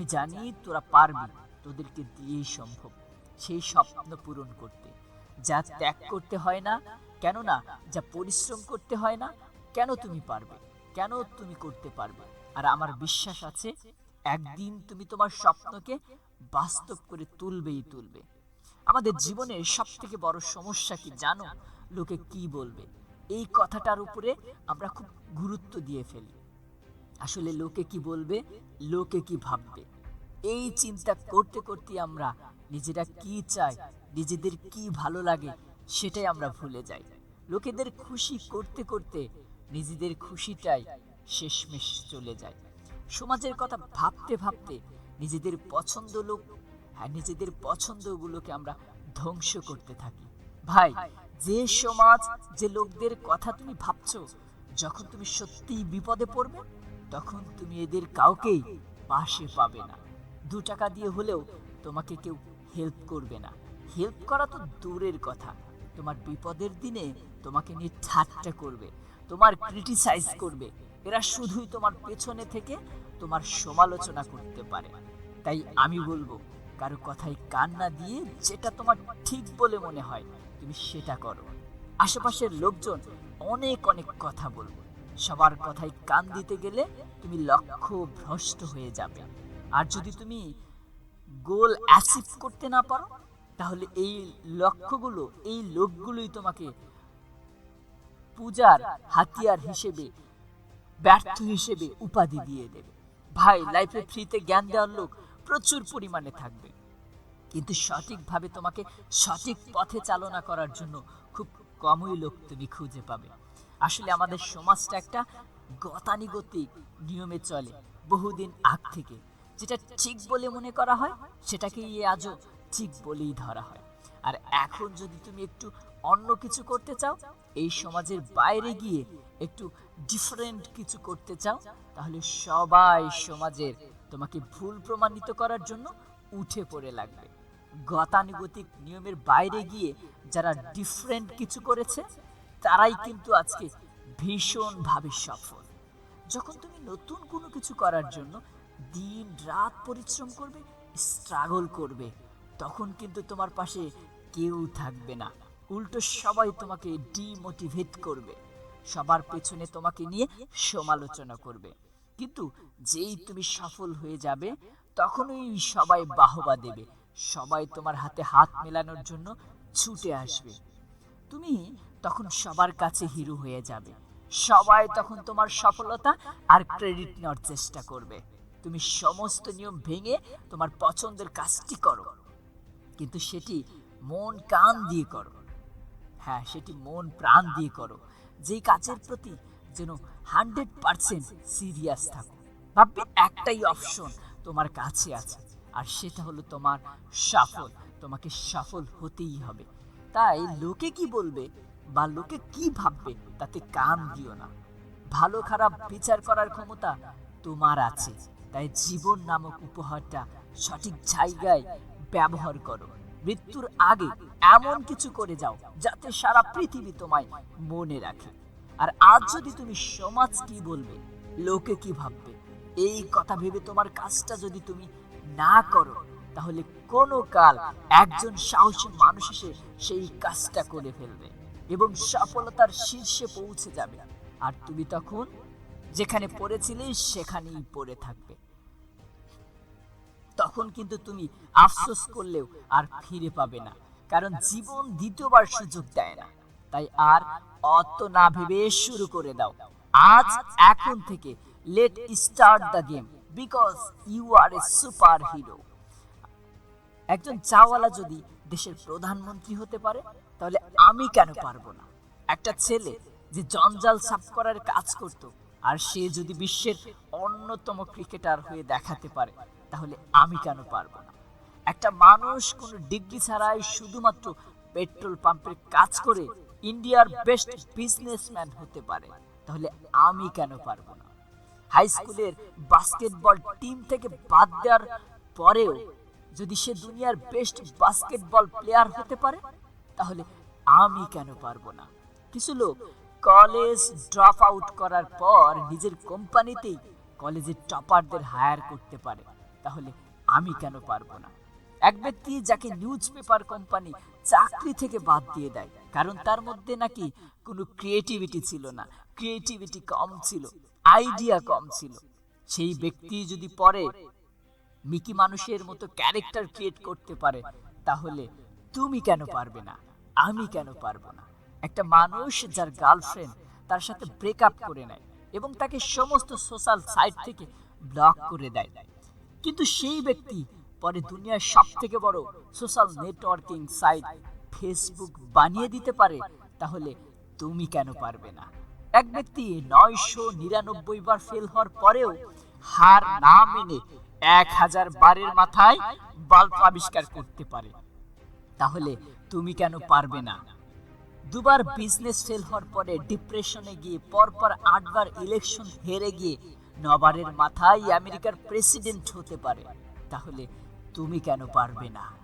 আমি জানি তোরা পারবি, তোদেরকে দিয়েই সম্ভব সেই স্বপ্ন পূরণ করতে। যা ত্যাগ করতে হয় না কেন না যা পরিশ্রম করতে হয় না, কেন তুমি পারবে, কেন তুমি করতে পারবে? আর আমার বিশ্বাস আছে, একদিন তুমি তোমার স্বপ্নকে বাস্তব করে তুলবেই তুলবে। আমাদের জীবনের সব থেকে বড় সমস্যা কি জানো? লোকে কি বলবে? এই কথাটার উপরে আমরা খুব গুরুত্ব দিয়ে ফেলি। আসলে লোকে কি বলবে, লোকে কি ভাববে? এই চিন্তা করতে করতে আমরা নিজেরা কি চাই, নিজেদের কি ভালো লাগে সেটাই আমরা ভুলে যাই। লোকেদের খুশি করতে করতে নিজেদের খুশিটাই শেষমেশ চলে যায়। সমাজের কথা ভাবতে ভাবতে নিজেদের পছন্দ লোক হ্যাঁ নিজেদের পছন্দগুলোকে আমরা ধ্বংস করতে থাকি। ভাই, যে সমাজ, যে লোকদের কথা তুমি ভাবছ, যখন তুমি সত্যিই বিপদে পড়বে তখন তুমি এদের কাউকেই পাশে পাবে না। দু টাকা দিয়ে হলেও তোমাকে কেউ হেল্প করবে না। হেল্প করা তো দূরের কথা। তোমার বিপদের দিনে তোমাকে নিয়ে ঠাট্টা করবে, তোমার ক্রিটিসাইজ করবে। এরা শুধুই তোমার পেছনে থেকে তোমার সমালোচনা করতে পারে। তাই আমি বলব, কারও কথায় কান না দিয়ে যেটা তোমার ঠিক বলে মনে হয়, তুমি সেটা করো। আশেপাশের লোকজন অনেক অনেক কথা বলবে। সবার কথায় কান দিতে গেলে তুমি লক্ষ্য ভ্রষ্ট হয়ে যাবে। আর যদি তুমি গোল অ্যাচিভ করতে না পারো, তাহলে এই লক্ষ্যগুলো, এই লোকগুলোই তোমাকে পূজার হাতিয়ার হিসেবে, ব্যর্থ হিসেবে উপাধি দিয়ে দেবে। ভাই লাইফে ফ্রিতে জ্ঞান দেওয়ার লোক প্রচুর পরিমাণে থাকবে। কিন্তু সঠিকভাবে তোমাকে সঠিক পথে চালনা করার জন্য খুব কমই লোক তুমি খুঁজে পাবে। আসলে আমাদের সমাজটা একটা গতানুগতিক নিয়মে চলে, বহুদিন আগ থেকে। যেটা ঠিক বলে মনে করা হয়, সেটাকেই আজও ঠিক বলেই ধরা হয়। আর এখন যদি তুমি একটু অন্য কিছু করতে চাও, এই সমাজের বাইরে গিয়ে একটু ডিফারেন্ট কিছু করতে চাও, তাহলে সবাই সমাজের তোমাকে ভুল প্রমাণিত করার জন্য উঠে পড়ে লাগবে। গতানুগতিক নিয়মের বাইরে গিয়ে যারা ডিফারেন্ট কিছু করেছে তারাই কিন্তু আজকে ভীষণভাবে সফল। যখন তুমি নতুন কোনো কিছু করার জন্য দিন, রাত পরিশ্রম করবে স্ট্রাগল করবে, তখন কিন্তু তোমার পাশে কেউ থাকবে না। উল্টো সবাই তোমাকে ডিমোটিভেট করবে। সবার পেছনে তোমাকে নিয়ে সমালোচনা করবে। কিন্তু যেই তুমি সফল হয়ে যাবে, তখনই সবাই বাহবা দেবে। সবাই তোমার হাতে হাত মেলানোর জন্য ছুটে আসবে। তুমি তখন সবার কাছে হিরো হয়ে যাবে। সবাই তখন তোমার সফলতা আর ক্রেডিট নেওয়ার চেষ্টা করবে। তুমি সমস্ত নিয়ম ভেঙে তোমার পছন্দের কাজটি করো। কিন্তু সেটি মন কান দিয়ে করো। হ্যাঁ সেটি মন প্রাণ দিয়ে করো। যেই কাজের প্রতি যেন হান্ড্রেড পার্সেন্ট সিরিয়াস থাকো। ভাববে একটাই অপশন তোমার কাছে আছে, আর সেটা হলো তোমার সফল। তোমাকে সফল হতেই হবে। তাই লোকে কি বলবে? বা লোকে কি ভাববে তাতে কান দিও না। ভালো খারাপ বিচার করার ক্ষমতা তোমার আছে। তাই জীবন নামক উপহারটা সঠিক জায়গায় ব্যবহার করো। মৃত্যুর আগে এমন কিছু করে যাও যাতে সারা পৃথিবী তোমায় মনে রাখে। আর আজ যদি তুমি সমাজ কি বলবে, লোকে কি ভাববে, এই কথা ভেবে তোমার কাজটা যদি তুমি না করো, তাহলে কোনো কাল একজন সাহসী মানুষ এসে সেই কাজটা করে ফেলবে। এবং সফলতার শীর্ষে পৌঁছে যাবে। আর তুমি তখন যেখানে পড়েছিলে সেখানেই পড়ে থাকবে। তখন কিন্তু তুমি আফসোস করলেও আর ফিরে পাবে না, কারণ জীবন দ্বিতীয়বার সুযোগ দেয় না। তাই আর অত না ভেবে শুরু করে দাও। আজ, এখন থেকে let start the game because you are a super hero একজন চাওয়ালা যদি দেশের প্রধানমন্ত্রী হতে পারে তাহলে আমি কেন পারব না? একটা ছেলে যে জঞ্জাল সাফ করার কাজ করত, আর সে যদি বিশ্বের অন্যতম ক্রিকেটার হয়ে দেখাতে পারে, তাহলে আমি কেন পারব না? একটা মানুষ কোনো ডিগ্রি ছাড়াই শুধুমাত্র পেট্রোল পাম্পের কাজ করে ইন্ডিয়ার বেস্ট বিজনেসম্যান হতে পারে, তাহলে আমি কেন পারব না? হাই স্কুলের বাস্কেটবল টিম থেকে বাদ দেওয়ার পরেও যদি সে দুনিয়ার বেস্ট বাস্কেটবল প্লেয়ার হতে পারে তাহলে আমি কেন পারব না? কিছু লোক কলেজ ড্রপ আউট করার পর নিজের কোম্পানিতেই কলেজের টপারদের হায়ার করতে পারে। তাহলে আমি কেন পারব না? এক ব্যক্তি যাকে নিউজ পেপার কোম্পানি চাকরি থেকে বাদ দিয়ে দেয়, কারণ তার মধ্যে নাকি কোনো ক্রিয়েটিভিটি ছিল না ক্রিয়েটিভিটি কম ছিল আইডিয়া কম ছিল। সেই ব্যক্তি যদি পরে মিকি মানুষের মতো ক্যারেক্টার ক্রিয়েট করতে পারে, তাহলে তুমি কেন পারবে না? আমি কেন পারব না? একটা মানুষ যার গার্লফ্রেন্ড তার সাথে ব্রেকআপ করে নেয় এবং তাকে সমস্ত সোশ্যাল সাইট থেকে ব্লক করে দেয়। কিন্তু সেই ব্যক্তি পরে দুনিয়ার সব থেকে বড় সোশ্যাল নেটওয়ার্কিং সাইট ফেসবুক বানিয়ে দিতে পারে, তাহলে তুমি কেন পারবে না? এক ব্যক্তি নয়শো নিরানব্বই বার ফেল হওয়ার পরেও হার না মেনে এক হাজার বারের মাথায় বাল্ব আবিষ্কার করতে পারে। তাহলে তুমি কেন পারবে না? দুবার বিজনেস ফেল হওয়ার পরে ডিপ্রেশনে গিয়ে, পরপর আটবার ইলেকশন হেরে গিয়ে নবারের মাথায় আমেরিকার প্রেসিডেন্ট হতে পারে। তাহলে তুমি কেন পারবে না?